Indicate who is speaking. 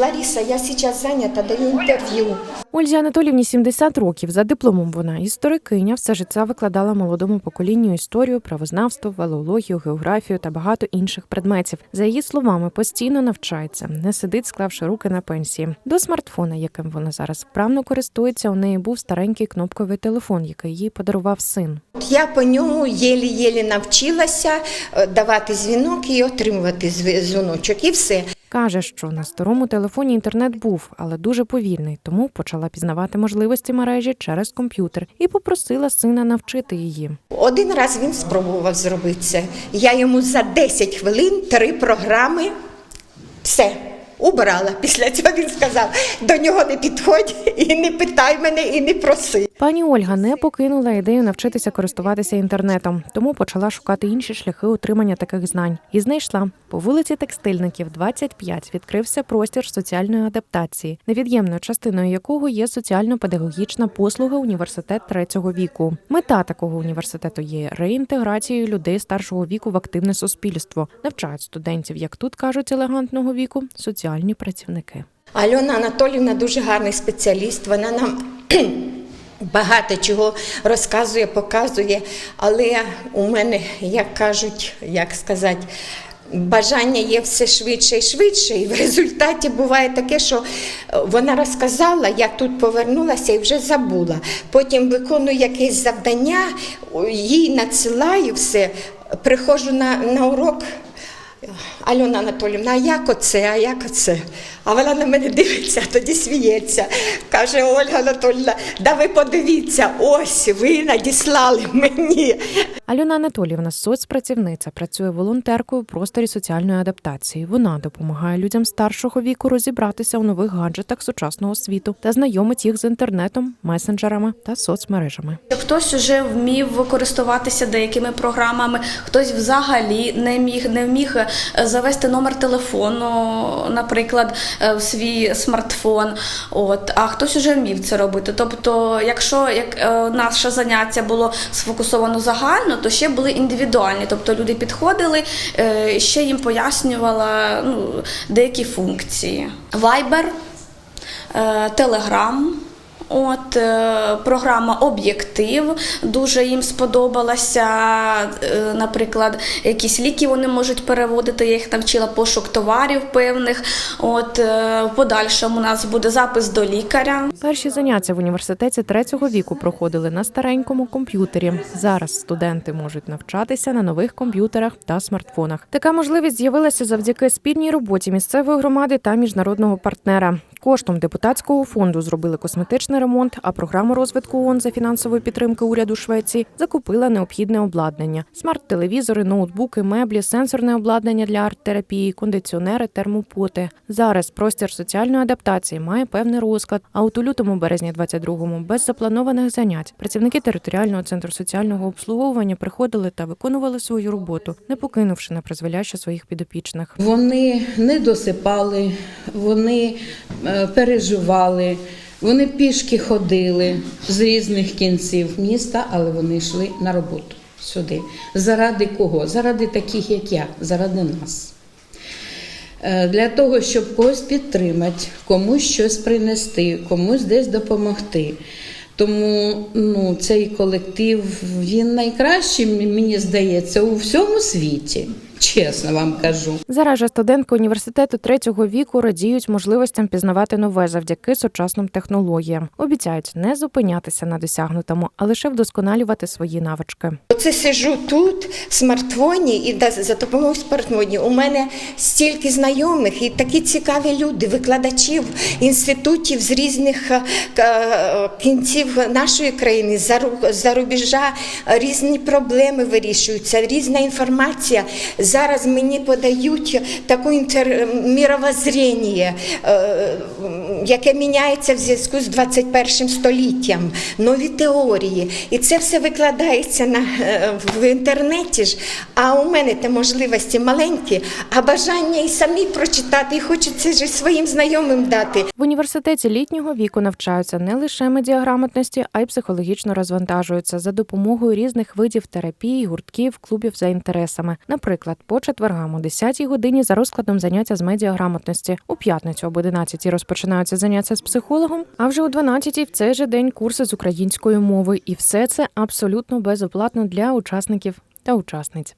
Speaker 1: Лариса, я сейчас занята, даю інтерв'ю.
Speaker 2: Ользі Анатолівні 70 років. За дипломом вона історикиня, все життя викладала молодому поколінню історію, правознавство, валеологію, географію та багато інших предметів. За її словами, постійно навчається, не сидить, склавши руки на пенсії. До смартфона, яким вона зараз вправно користується, у неї був старенький кнопковий телефон, який їй подарував син.
Speaker 1: Я по ньому єлі-єлі навчилася е, давати дзвінок і отримувати зв- дзвіночок, і все.
Speaker 2: Каже, що на старому телефоні інтернет був, але дуже повільний, тому почала пізнавати можливості мережі через комп'ютер і попросила сина навчити її.
Speaker 1: Один раз він спробував зробити це. Я йому за 10 хвилин три програми все убрала. Після цього він сказав: до нього не підходь і не питай мене, і не проси.
Speaker 2: Пані Ольга не покинула ідею навчитися користуватися інтернетом, тому почала шукати інші шляхи отримання таких знань. І знайшла по вулиці Текстильників, 25, відкрився простір соціальної адаптації, невід'ємною частиною якого є соціально-педагогічна послуга університет третього віку. Мета такого університету є реінтеграцією людей старшого віку в активне суспільство. Навчають студентів, як тут кажуть, елегантного віку, соціальні працівники.
Speaker 1: Альона Анатолівна дуже гарний спеціаліст. Вона нам багато чого розказує, показує. Але у мене, як кажуть, як сказати, бажання є все швидше і швидше. І в результаті буває таке, що е, вона розказала, я тут повернулася і вже забула. Потім виконую якесь завдання, їй надсилаю все, приходжу на, на урок. Альона Анатолівна, а як оце, а як оце? А вона на мене дивиться, тоді сміється. Каже Ольга Анатолівна, да ви подивіться, ось ви надіслали мені.
Speaker 2: Альона Анатоліївна, соцпрацівниця, працює волонтеркою у просторі соціальної адаптації. Вона допомагає людям старшого віку розібратися у нових гаджетах сучасного світу та знайомить їх з інтернетом, месенджерами та соцмережами.
Speaker 3: Хтось вже вмів користуватися деякими програмами, хтось взагалі не міг не вміг е, завести номер телефону, наприклад, е, в свій смартфон. От а хтось вже вмів це робити. Тобто, якщо як е, наше заняття було сфокусовано загально, то ще були індивідуальні. Тобто люди підходили, е, ще їм пояснювала ну, деякі функції. Viber, е, Telegram. От е, програма Об'єктив дуже їм сподобалася. Е, наприклад, якісь ліки вони можуть переводити. Я їх навчила пошук товарів певних. От е, в подальшому у нас буде запис до лікаря.
Speaker 2: Перші заняття в університеті третього віку проходили на старенькому комп'ютері. Зараз студенти можуть навчатися на нових комп'ютерах та смартфонах. Така можливість з'явилася завдяки спільній роботі місцевої громади та міжнародного партнера. Коштом депутатського фонду зробили ремонт, а програму розвитку ООН за фінансової підтримки уряду Швеції закупила необхідне обладнання: смарт-телевізори, ноутбуки, меблі, сенсорне обладнання для арт-терапії, кондиціонери, термопоти. Зараз простір соціальної адаптації має певний розклад. А от у лютому березні 22-му без запланованих занять працівники територіального центру соціального обслуговування приходили та виконували свою роботу, не покинувши на призволяще своїх підопічних.
Speaker 4: Вони не досипали, вони е, переживали, вони пішки ходили з різних кінців міста, але вони йшли на роботу сюди. Заради кого? Заради таких, як я, заради нас. Е, Для того, щоб когось підтримати, комусь щось принести, комусь десь допомогти. Тому ну, цей колектив він найкращий, мені здається, у всьому світі. Чесно вам кажу.
Speaker 2: Зараз же студентки університету третього віку радіють можливостям пізнавати нове завдяки сучасним технологіям. Обіцяють не зупинятися на досягнутому, а лише вдосконалювати свої навички.
Speaker 1: Оце сижу тут в смартфоні і за допомогою смартфоні. У мене стільки знайомих і такі цікаві люди, викладачів інститутів з різних е, кінців нашої країни, за рубежа різні проблеми вирішуються, різна інформація. Зараз мені подають таке інтер... мировоззрення, е, яке міняється в зв'язку з 21 століттям, нові теорії. І це все викладається на, е, в інтернеті ж. А у мене те можливості маленькі, а бажання і самі прочитати, і хочеться ж своїм знайомим дати.
Speaker 2: В університеті літнього віку навчаються не лише медіаграмотності, а й психологічно розвантажуються за допомогою різних видів терапії, гуртків, клубів за інтересами. Наприклад, по четвергам о 10 годині за розкладом заняття з медіаграмотності. У п'ятницю об 11 розпочинаються заняття з психологом. А вже о 12 в цей же день курси з української мови. І все це абсолютно безоплатно для учасників та учасниць.